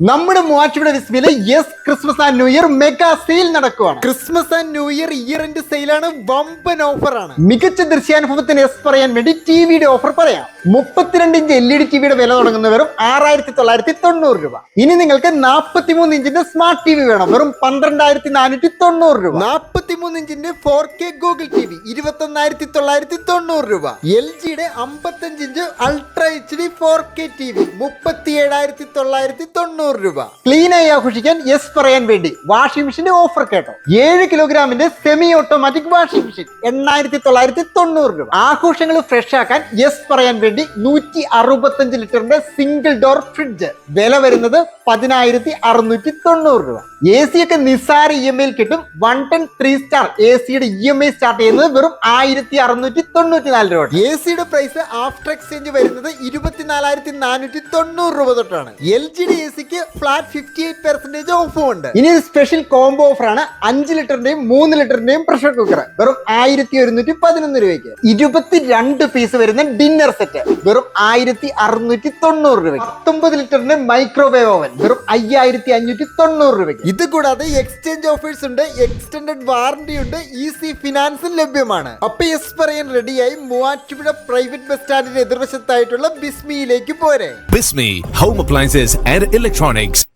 നമ്മുടെ Muvattupuzha വിസ്മയിൽ yes Christmas and new year mega sale നടക്കുവാണ്. Christmas and new year year end സെയിലാണ് വമ്പൻ ഓഫറാണ് ആണ്. മികച്ച ദൃശ്യാനുഭവത്തിന് എസ് പറയാൻ വേണ്ടി ടിവിയുടെ ഓഫർ പറയാം. മുപ്പത്തിരണ്ട് ഇഞ്ച് എൽ ഇ ഡി ടിവിയുടെ വില തുടങ്ങുന്ന വെറും ആറായിരത്തി തൊള്ളായിരത്തി തൊണ്ണൂറ് രൂപ. ഇനി നിങ്ങൾക്ക് നാൽപ്പത്തി മൂന്ന് ഇഞ്ചിന്റെ സ്മാർട്ട് ടി വി വേണം വെറും പന്ത്രണ്ടായിരത്തി നാനൂറ്റി തൊണ്ണൂറ് രൂപ. നാൽപ്പത്തി മൂന്ന് ഇഞ്ചിന്റെ four K Google T V ഇരുപത്തി ഒന്നായിരത്തി തൊള്ളായിരത്തി തൊണ്ണൂറ് രൂപ എൽ ജിയുടെ അമ്പത്തഞ്ച് inch ultra H D four K T V മുപ്പത്തി ഏഴായിരത്തി തൊള്ളായിരത്തി തൊണ്ണൂറ് രൂപ. ക്ലീനായി ആഘോഷിക്കാൻ യെസ് പറയാൻ വേണ്ടി. വാഷിംഗ് മെഷീന്റെ ഓഫർ കേട്ടോ. ഏഴ് കിലോഗ്രാമിന്റെ സെമി ഓട്ടോമാറ്റിക് വാഷിംഗ് മെഷീൻ എണ്ണായിരത്തി തൊള്ളായിരത്തി തൊണ്ണൂറ് രൂപ. ആഘോഷങ്ങൾ ഫ്രഷ് ആക്കാൻ യെസ് പറയാൻ വേണ്ടി നൂറ്റി അറുപത്തഞ്ച് ലിറ്ററിന്റെ സിംഗിൾ ഡോർ ഫ്രിഡ്ജ് വില വരുന്നത് പതിനായിരത്തി അറുന്നൂറ്റി തൊണ്ണൂറ് രൂപ. എ സി ഒക്കെ നിസാര ഇ എം ഐയിൽ കിട്ടും. One ton three star A സിയുടെ ഇ എം ഐ സ്റ്റാർട്ട് ചെയ്യുന്നത് വെറും ആയിരത്തി അറുന്നൂറ്റി തൊണ്ണൂറ്റി നാല് രൂപ എ സിയുടെ പ്രൈസ് ആഫ്റ്റർ എക്സ്ചേഞ്ച് വരുന്നത് ഇരുപത്തിനാലായിരത്തി നാനൂറ്റി തൊണ്ണൂറ് രൂപ തൊട്ടാണ് എൽ ജിയുടെ എ സിക്ക് ഫ്ലാറ്റ് ഫിഫ്റ്റി എയ്റ്റ് പെർസെന്റേജ് ഓഫും ഉണ്ട് ഇനി ഒരു സ്പെഷ്യൽ കോംബോ ഓഫർ ആണ്. അഞ്ച് ലിറ്ററിന്റെയും മൂന്ന് ലിറ്ററിന്റെയും പ്രഷർ കുക്കർ വെറും ആയിരത്തി ഒരുന്നൂറ്റി പതിനൊന്ന് രൂപയ്ക്ക്. ഇരുപത്തി രണ്ട് പീസ് വരുന്ന ഡിന്നർ സെറ്റ് വെറും ആയിരത്തി അറുന്നൂറ്റി തൊണ്ണൂറ് രൂപയ്ക്ക്. പത്തൊമ്പത് ലിറ്ററിന്റെ മൈക്രോവേവ് ഓവൻ വെറും അയ്യായിരത്തി അഞ്ഞൂറ്റി തൊണ്ണൂറ് രൂപയ്ക്ക്. ഇത് കൂടാതെ എക്സ്ചേഞ്ച് ഓഫേഴ്സ് ഉണ്ട് എക്സ്റ്റൻഡഡ് വാറന്റി ഉണ്ട് ഈസി ഫിനാൻസും ലഭ്യമാണ്. അപ്പൊ യെസ് പറയാൻ റെഡിയായി മൂവാറ്റുപുഴ പ്രൈവറ്റ് ബസ് സ്റ്റാൻഡിന്റെ എതിർവശത്തായിട്ടുള്ള ബിസ്മിയിലേക്ക് പോരെ. Bismi home appliances and and Electronics.